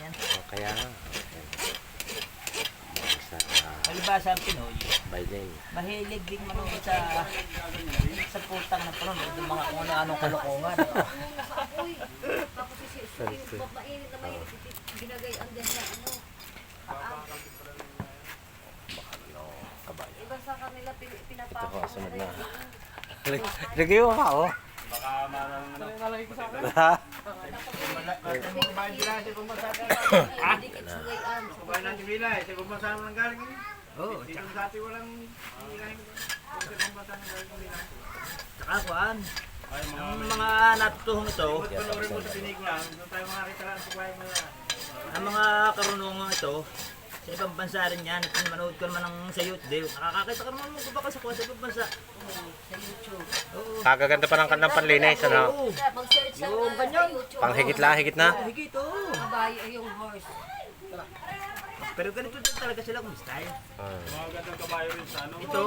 Yan. O, kaya nga. Sa Palibasa ang Pinoy, Biden. mahilig din manood sa sa putang na panonood ng mga kung ano-anong kalokohan. Uy, tapos si si mainit na mainit, ginagayan din na ano. paa. Kabayo. Iba sa kanila pin- Ito pinapako. ko, sunod na. Lagay mo ka, oh. Ha? Hindi ka sugayan. Kumain natin bilay, sa Oo, bumbasa nang galing bilay. tsaka kuan. Ay, mga Ang mga natutuhong ito, ang mga karunungan ito, sa ibang bansa rin yan, at manood ka naman ng sa YouTube, nakakakita ka naman mo ba ka sa kuha sa ibang bansa. Sa YouTube. Oo. Kagaganda pa ng kanilang panlinis, ano? Oo. Yung ganyan. YouTube. Panghigit lang, higit na. Higit oh. Kabayo ay yung horse. Pero ganito din talaga sila kung style. Ah. Mga gandang kabayo rin sa ano. Ito,